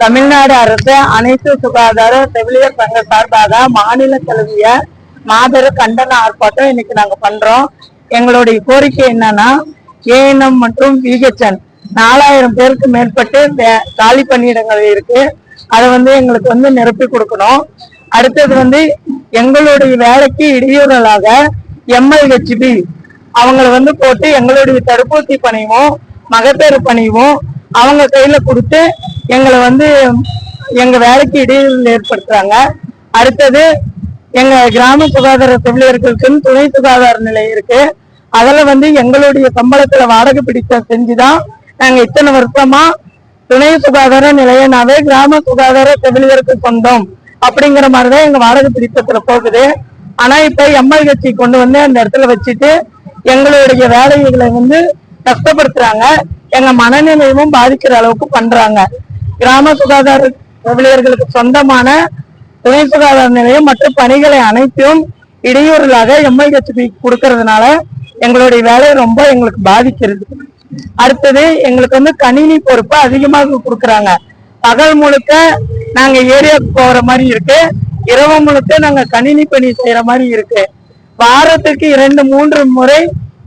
தமிழ்நாடு அரசு அனைத்து சுகாதார செவிலியர் சங்க சார்பாக மாநில தழுவிய மாபெரும் கண்டன ஆர்ப்பாட்டம் இன்னைக்கு நாங்க பண்றோம். எங்களுடைய கோரிக்கை என்னன்னா ஏஎன்எம் மற்றும் விஹெச்என் நாலாயிரம் பேருக்கு மேற்பட்டு காலி பணியிடங்கள் இருக்கு. அதை வந்து எங்களுக்கு வந்து நிரப்பி கொடுக்கணும். அடுத்தது வந்து எங்களுடைய வேலைக்கு இடையூறலாக எம்எல்ஹெச்பி அவங்கள வந்து போட்டு எங்களுடைய தடுப்பூசி பணியும் மகப்பேறு பணியும் அவங்க கையில கொடுத்து எங்களை வந்து எங்க வேலைக்கு இடையூறு ஏற்படுத்துறாங்க. அடுத்தது எங்க கிராம சுகாதார செவிலியர்களுக்குன்னு துணை சுகாதார நிலையம் இருக்கு. அதுல வந்து எங்களுடைய சம்பளத்துல வாடகை பிடித்த செஞ்சுதான் நாங்க இத்தனை வருஷமா துணை சுகாதார நிலையனாவே கிராம சுகாதார செவிலியருக்கு சொந்தம் அப்படிங்கிற மாதிரிதான் எங்க வாடகை பிடித்தத்துல போகுது. ஆனா இப்ப எம்எல்ஹெச்சி கொண்டு வந்து அந்த இடத்துல வச்சுட்டு எங்களுடைய வேலைகளை வந்து கஷ்டப்படுத்துறாங்க. எங்க மனநிலையமும் பாதிக்கிற அளவுக்கு பண்றாங்க. கிராம சுகாதார ஊழியர்களுக்கு சொந்தமான துணை சுகாதார நிலையம் மற்றும் பணிகளை அனைத்தும் இடையூறலாக எம்ஐஹெச்பி கொடுக்கறதுனால எங்களுடைய வேலை ரொம்ப எங்களுக்கு பாதிக்கிறது. அடுத்தது எங்களுக்கு வந்து கணினி பொறுப்பு அதிகமாக கொடுக்குறாங்க. பகல் முழுக்க நாங்க ஏரியாவுக்கு போற மாதிரி இருக்கு. இரவு முழுக்க நாங்க கணினி பணி செய்யற மாதிரி இருக்கு. வாரத்துக்கு இரண்டு மூன்று முறை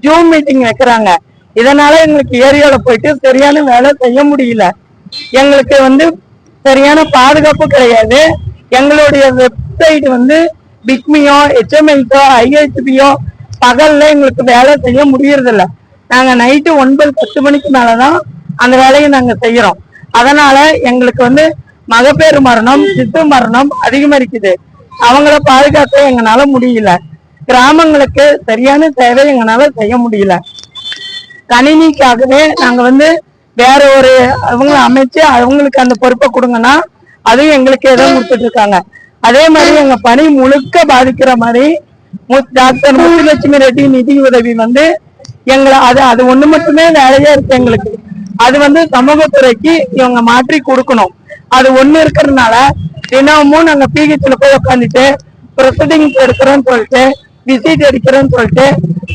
ஜூம் மீட்டிங் வைக்கிறாங்க. இதனால எங்களுக்கு ஏரியால போயிட்டு சரியான வேலை செய்ய முடியல. எங்களுக்கு வந்து சரியான பாதுகாப்பு கிடையாது. எங்களுடைய வெப்சைட் வந்து பிக்மியோ ஹெச்எம்ஐக்கோ ஐஹெச்பியோ பகல்ல எங்களுக்கு வேலை செய்ய முடியறதில்ல. நாங்க நைட்டு ஒன்பது பத்து மணிக்கு மேலதான் அந்த வேலையை நாங்க செய்யறோம். அதனால எங்களுக்கு வந்து மகப்பேறு மரணம் சித்து மரணம் அதிகமரிக்குது அவங்கள பாதுகாக்க எங்களால முடியல. கிராமங்களுக்கு சரியான சேவை எங்களால செய்ய முடியல. கணினிக்காகவே நாங்க வந்து வேற ஒரு அவங்கள அமைச்சு அவங்களுக்கு அந்த பொறுப்பை கொடுங்கன்னா அதுவும் எங்களுக்கு ஏதோ கொடுத்துட்டு இருக்காங்க. அதே மாதிரி எங்க பணி முழுக்க பாதிக்கிற மாதிரி மு- டாக்டர் முத்துலட்சுமி ரெட்டி நிதி உதவி வந்து எங்களை அது அது ஒண்ணு மட்டுமே வேலையா இருக்கு எங்களுக்கு. அது வந்து சமூகத்துறைக்கு இவங்க மாற்றி கொடுக்கணும். அது ஒண்ணு இருக்கிறதுனால தினமும் நாங்க பிஹெச்ல போய் உட்காந்துட்டு ப்ரொசீடிங் எடுக்கிறோம்னு சொல்லிட்டு விசிட் எடுக்கிறோம்னு சொல்லிட்டு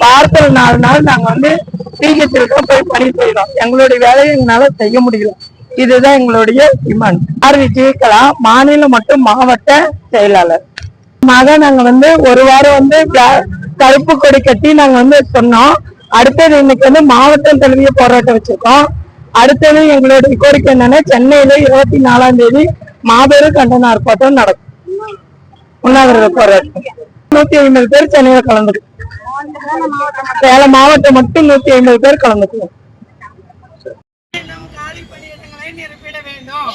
வாரத்துல நாலு நாள் நாங்க வந்து பிஹெச்ல போய் பண்ணி போயிடும் எங்களுடைய வேலையை எங்களால செய்ய முடியல. இதுதான் எங்களுடைய டிமாண்ட் ஆர் விஜயகலா மாநில மற்றும் மாவட்ட செயலாளர். மக நாங்க வந்து ஒரு வாரம் வந்து தடுப்பு கருப்பு கொடி கட்டி நாங்க வந்து சொன்னோம். அடுத்தது இன்னைக்கு வந்து மாவட்டம் தழுவிய போராட்டம் வச்சிருக்கோம். அடுத்தது எங்களுடைய கோரிக்கை என்னன்னா சென்னையில இருபத்தி நாலாம் தேதி மாபெரும் கண்டன ஆர்ப்பாட்டம் நடக்கும். உண்ணாவிரத போராட்டம். நூத்தி ஐம்பது பேர் சென்னையில கலந்துருக்கு. சேலம் மாவட்டம் மட்டும் நூத்தி ஐம்பது பேர் கலந்துக்குவோம். வேண்டும்